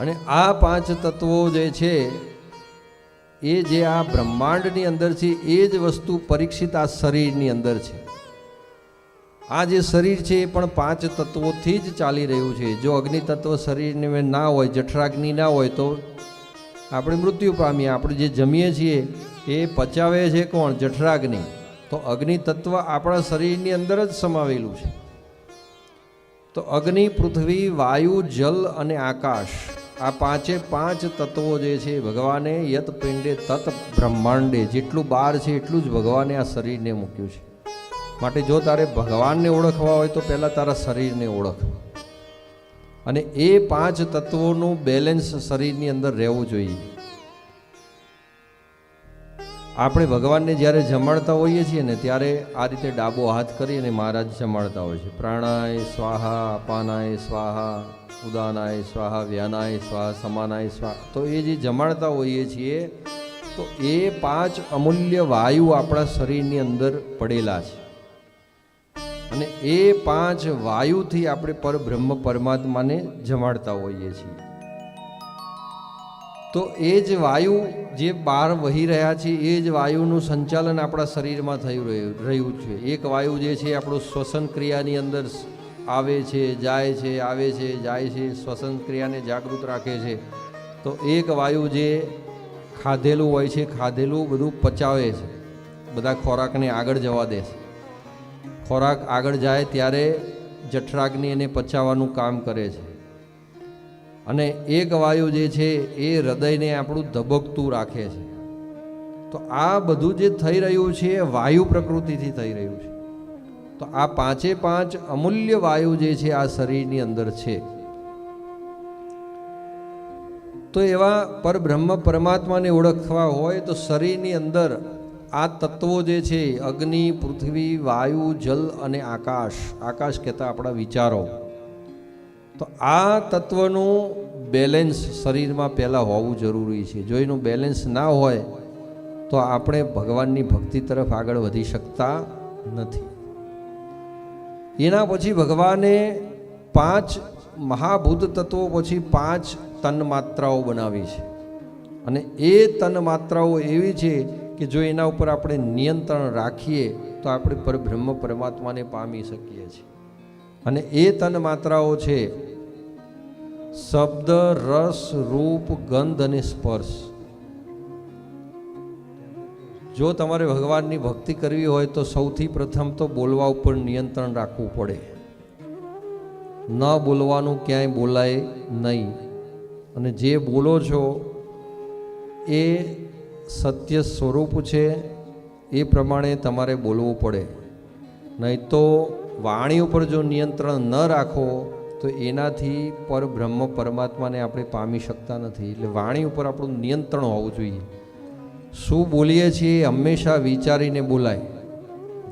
અને આ પાંચ તત્વો જે છે, એ જે આ બ્રહ્માંડની અંદર છે, એ જ વસ્તુ પરીક્ષિત આ શરીરની અંદર છે. આ જે શરીર છે, એ પણ પાંચ તત્વોથી જ ચાલી રહ્યું છે. જો અગ્નિ તત્વ શરીરને ના હોય, જઠરાગ્નિ ના હોય, તો આપણે મૃત્યુ પામીએ. આપણે જે જમીએ છીએ, એ પચાવે છે કોણ? જઠરાગ્નિ. તો અગ્નિ તત્વ આપણા શરીરની અંદર જ સમાવેલું છે. તો અગ્નિ, પૃથ્વી, વાયુ, જલ અને આકાશ આ પાંચે પાંચ તત્વો જે છે ભગવાને યત પિંડે તત બ્રહ્માંડે જેટલું બહાર છે એટલું જ ભગવાને આ શરીરને મૂક્યું છે. માટે જો તારે ભગવાનને ઓળખવા હોય તો પહેલાં તારા શરીરને ઓળખ. અને એ પાંચ તત્વોનું બેલેન્સ શરીરની અંદર રહેવું જોઈએ. આપણે ભગવાનને જ્યારે જમાડતા હોઈએ છીએ ને ત્યારે આ રીતે ડાબો હાથ કરી અને મહારાજ જમાડતા હોય છે. પ્રાણાય સ્વાહા, અપાનાય સ્વાહા. ઉદાનાય સ્વાહા, વ્યાનાય સ્વાહા, સમાનાય સ્વાહા. તો એ જે જમાડતા હોઈએ છીએ, તો એ પાંચ અમૂલ્ય વાયુ આપણા શરીરની અંદર પડેલા છે. અને એ પાંચ વાયુથી આપણે પરબ્રહ્મ પરમાત્માને જમાડતા હોઈએ છીએ. તો એ જ વાયુ જે બહાર વહી રહ્યા છે, એ જ વાયુનું સંચાલન આપણા શરીરમાં થઈ રહ્યું રહ્યું છે. એક વાયુ જે છે, આપણું શ્વસન ક્રિયાની અંદર આવે છે, જાય છે, આવે છે, જાય છે, શ્વસન ક્રિયાને જાગૃત રાખે છે. તો એક વાયુ જે ખાધેલું હોય છે, ખાધેલું બધું પચાવે છે. બધા ખોરાકને આગળ જવા દે છે. ખોરાક આગળ જાય ત્યારે જઠરાગ્નિ એને પચાવવાનું કામ કરે છે. અને એક વાયુ જે છે, એ હૃદયને આપણું ધબકતું રાખે છે. તો આ બધું જે થઈ રહ્યું છે, એ વાયુ પ્રકૃતિથી થઈ રહ્યું છે. તો આ પાંચે પાંચ અમૂલ્ય વાયુ જે છે આ શરીરની અંદર છે. તો એવા પરબ્રહ્મ પરમાત્માને ઓળખવા હોય તો શરીરની અંદર આ તત્વો જે છે, અગ્નિ, પૃથ્વી, વાયુ, જલ અને આકાશ આકાશ કહેતા આપણા વિચારો. તો આ તત્વનું બેલેન્સ શરીરમાં પહેલાં હોવું જરૂરી છે. જો એનું બેલેન્સ ના હોય, તો આપણે ભગવાનની ભક્તિ તરફ આગળ વધી શકતા નથી. એના પછી ભગવાને પાંચ મહાભૂત તત્વો પછી પાંચ તનમાત્રાઓ બનાવી છે. અને એ તનમાત્રાઓ એવી છે કે જો એના ઉપર આપણે નિયંત્રણ રાખીએ, તો આપણે પરબ્રહ્મ પરમાત્માને પામી શકીએ છીએ. અને એ તન માત્રાઓ છે, શબ્દ, રસ, રૂપ, ગંધ અને સ્પર્શ. જો તમારે ભગવાનની ભક્તિ કરવી હોય તો સૌથી પ્રથમ તો બોલવા ઉપર નિયંત્રણ રાખવું પડે. ન બોલવાનું ક્યાંય બોલાય નહીં. અને જે બોલો છો, એ સત્ય સ્વરૂપ છે, એ પ્રમાણે તમારે બોલવું પડે. નહીં તો વાણી ઉપર જો નિયંત્રણ ન રાખો, તો એનાથી પરબ્રહ્મ પરમાત્માને આપણે પામી શકતા નથી. એટલે વાણી ઉપર આપણું નિયંત્રણ હોવું જોઈએ. શું બોલીએ છીએ હંમેશા વિચારીને બોલાય.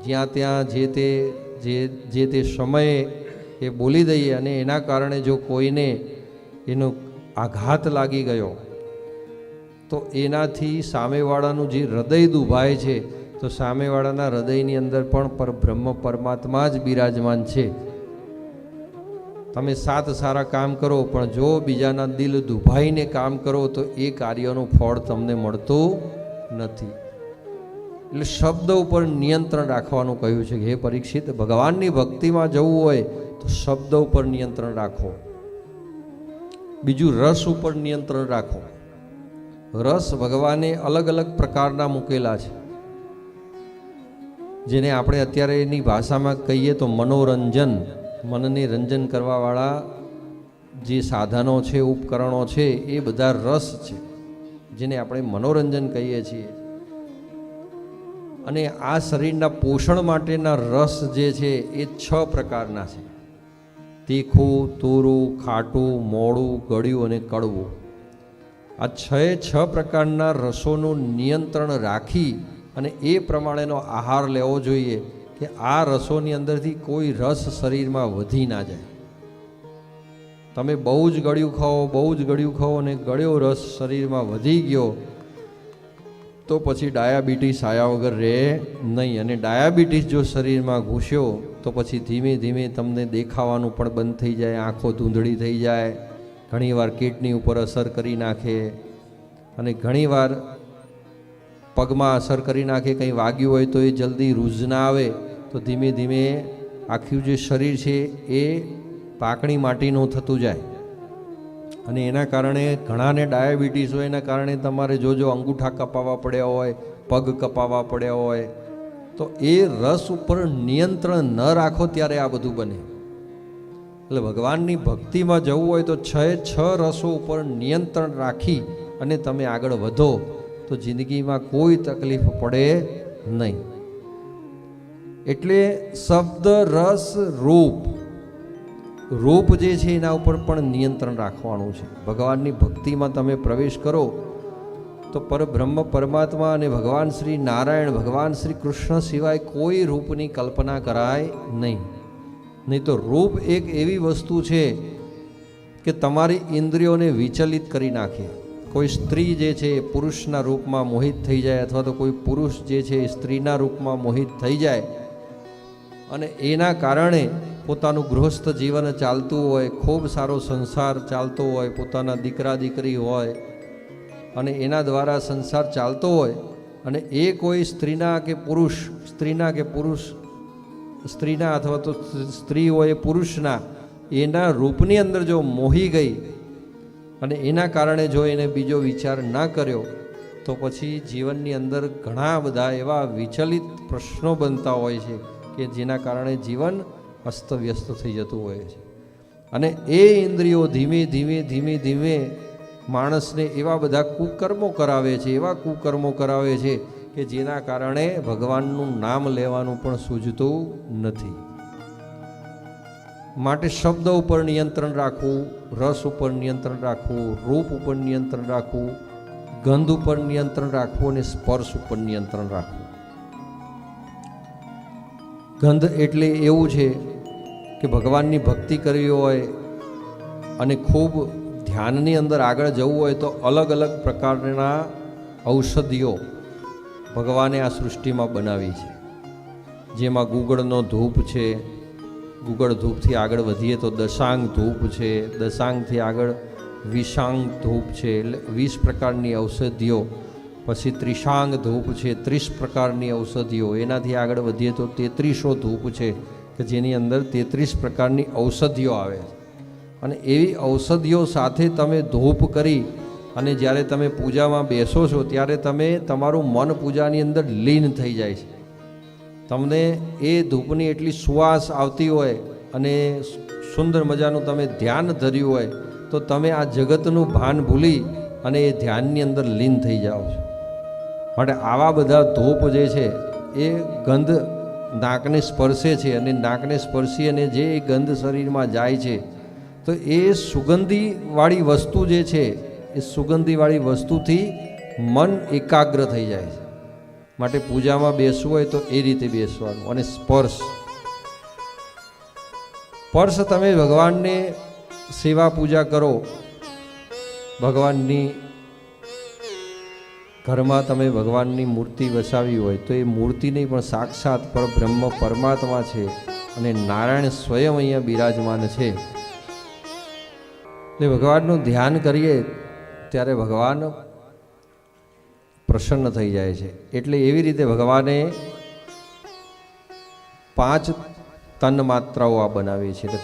જ્યાં ત્યાં જે તે, જે જે તે સમયે એ બોલી દઈએ અને એના કારણે જો કોઈને એનો આઘાત લાગી ગયો, તો એનાથી સામેવાળાનું જે હૃદય દુભાય છે, તો સામેવાળાના હૃદયની અંદર પણ પરબ્રહ્મ પરમાત્મા જ બિરાજમાન છે. તમે સાત સારા કામ કરો, પણ જો બીજાના દિલ દુભાઈને કામ કરો, તો એ કાર્યનું ફળ તમને મળતું નથી. એટલે શબ્દ ઉપર નિયંત્રણ રાખવાનું કહ્યું છે કે, હે પરીક્ષિત, ભગવાનની ભક્તિમાં જવું હોય તો શબ્દ ઉપર નિયંત્રણ રાખો. બીજું રસ ઉપર નિયંત્રણ રાખો. રસ ભગવાને અલગ અલગ પ્રકારના મૂકેલા છે. જેને આપણે અત્યારે એની ભાષામાં કહીએ તો મનોરંજન, મનને રંજન કરવાવાળા જે સાધનો છે, ઉપકરણો છે, એ બધા રસ છે. જેને આપણે મનોરંજન કહીએ છીએ. અને આ શરીરના પોષણ માટેના રસ જે છે એ છ પ્રકારના છે. તીખું, તુરું, ખાટું, મોડું, ગળ્યું અને કડવું. આ છ છ પ્રકારના રસોનું નિયંત્રણ રાખી અને એ પ્રમાણેનો આહાર લેવો જોઈએ કે આ રસોની અંદરથી કોઈ રસ શરીરમાં વધી ના જાય. તમે બહુ જ ગળ્યું ખાઓ, બહુ જ ગળ્યું ખાઓ અને ગળ્યો રસ શરીરમાં વધી ગયો, તો પછી ડાયાબિટીસ આયા વગર રહે નહીં. અને ડાયાબિટીસ જો શરીરમાં ઘૂસ્યો, તો પછી ધીમે ધીમે તમને દેખાવાનું પણ બંધ થઈ જાય, આંખો ધૂંધળી થઈ જાય, ઘણીવાર કિડની ઉપર અસર કરી નાખે અને ઘણીવાર પગમાં અસર કરી નાખે, કંઈ વાગ્યું હોય તો એ જલ્દી રૂઝ ના આવે, તો ધીમે ધીમે આખું જે શરીર છે એ પાકણી માટીનું થતું જાય. અને એના કારણે ઘણાને ડાયાબિટીસ હોય, એના કારણે તમારે જોજો અંગૂઠા કપાવવા પડ્યા હોય, પગ કપાવવા પડ્યા હોય, તો એ રસ ઉપર નિયંત્રણ ન રાખો ત્યારે આ બધું બને. એટલે ભગવાનની ભક્તિમાં જવું હોય તો છ છ રસો ઉપર નિયંત્રણ રાખી અને તમે આગળ વધો, તો જિંદગીમાં કોઈ તકલીફ પડે નહીં. એટલે શબ્દ રસ રૂપ રૂપ જે છે એના ઉપર પણ નિયંત્રણ રાખવાનું છે. ભગવાનની ભક્તિમાં તમે પ્રવેશ કરો, તો પરબ્રહ્મ, પરમાત્મા અને ભગવાન શ્રી નારાયણ, ભગવાન શ્રી કૃષ્ણ સિવાય કોઈ રૂપની કલ્પના કરાય નહીં. નહીં તો રૂપ એક એવી વસ્તુ છે કે તમારી ઇન્દ્રિયોને વિચલિત કરી નાખે. કોઈ સ્ત્રી જે છે એ પુરુષના રૂપમાં મોહિત થઈ જાય અથવા તો કોઈ પુરુષ જે છે એ સ્ત્રીના રૂપમાં મોહિત થઈ જાય અને એના કારણે પોતાનું ગૃહસ્થ જીવન ચાલતું હોય, ખૂબ સારો સંસાર ચાલતો હોય, પોતાના દીકરા દીકરી હોય, અને એના દ્વારા સંસાર ચાલતો હોય, અને એ કોઈ સ્ત્રીના કે પુરુષ, સ્ત્રીના કે પુરુષ, સ્ત્રીના અથવા તો સ્ત્રી હોય પુરુષના, એના રૂપની અંદર જો મોહી ગઈ, અને એના કારણે જો એને બીજો વિચાર ના કર્યો, તો પછી જીવનની અંદર ઘણા બધા એવા વિચલિત પ્રશ્નો બનતા હોય છે, કે જેના કારણે જીવન અસ્તવ્યસ્ત થઈ જતું હોય છે. અને એ ઇન્દ્રિયો ધીમે ધીમે ધીમે ધીમે માણસને એવા બધા કુકર્મો કરાવે છે, એવા કુકર્મો કરાવે છે કે જેના કારણે ભગવાનનું નામ લેવાનું પણ સૂજતું નથી. માટે શબ્દ ઉપર નિયંત્રણ રાખવું, રસ ઉપર નિયંત્રણ રાખવું, રૂપ ઉપર નિયંત્રણ રાખવું, ગંધ ઉપર નિયંત્રણ રાખવું અને સ્પર્શ ઉપર નિયંત્રણ રાખવું. ગંધ એટલે એવું છે કે ભગવાનની ભક્તિ કરવી હોય અને ખૂબ ધ્યાનની અંદર આગળ જવું હોય તો અલગ અલગ પ્રકારના ઔષધિઓ ભગવાને આ સૃષ્ટિમાં બનાવી છે. જેમાં ગુગળનો ધૂપ છે, ગુગળ ધૂપથી આગળ વધીએ તો દશાંગ ધૂપ છે, દશાંગથી આગળ વિષાંગ ધૂપ છે, એટલે વીસ પ્રકારની ઔષધિઓ પછી ત્રિશાંગ ધૂપ છે, ત્રીસ પ્રકારની ઔષધિઓ. એનાથી આગળ વધીએ તો તેત્રીસો ધૂપ છે, કે જેની અંદર તેત્રીસ પ્રકારની ઔષધિઓ આવે છે. અને એવી ઔષધિઓ સાથે તમે ધૂપ કરી અને જ્યારે તમે પૂજામાં બેસો છો, ત્યારે તમે તમારું મન પૂજાની અંદર લીન થઈ જાય છે. તમને એ ધૂપની એટલી સુવાસ આવતી હોય અને સુંદર મજાનું તમે ધ્યાન ધર્યું હોય, તો તમે આ જગતનું ભાન ભૂલી અને એ ધ્યાનની અંદર લીન થઈ જાઓ છો. માટે આવા બધા ધૂપ જે છે, એ ગંધ નાકને સ્પર્શે છે અને નાકને સ્પર્શી અને જે ગંધ શરીરમાં જાય છે, તો એ સુગંધીવાળી વસ્તુ જે છે, એ સુગંધીવાળી વસ્તુથી મન એકાગ્ર થઈ જાય છે. માટે પૂજામાં બેસવું હોય તો એ રીતે બેસવાનું અને સ્પર્શ. સ્પર્શ તમે ભગવાનને સેવા પૂજા કરો, ભગવાનની ઘરમાં તમે ભગવાનની મૂર્તિ વસાવી હોય તો એ મૂર્તિ નહીં પણ સાક્ષાત પરબ્રહ્મ પરમાત્મા છે અને નારાયણ સ્વયં અહીંયા બિરાજમાન છે. એટલે ભગવાનનું ધ્યાન કરીએ ત્યારે ભગવાન પ્રસન્ન થઈ જાય છે. એટલે એવી રીતે ભગવાને પાંચ તન માત્રાઓ આ બનાવી છે. એટલે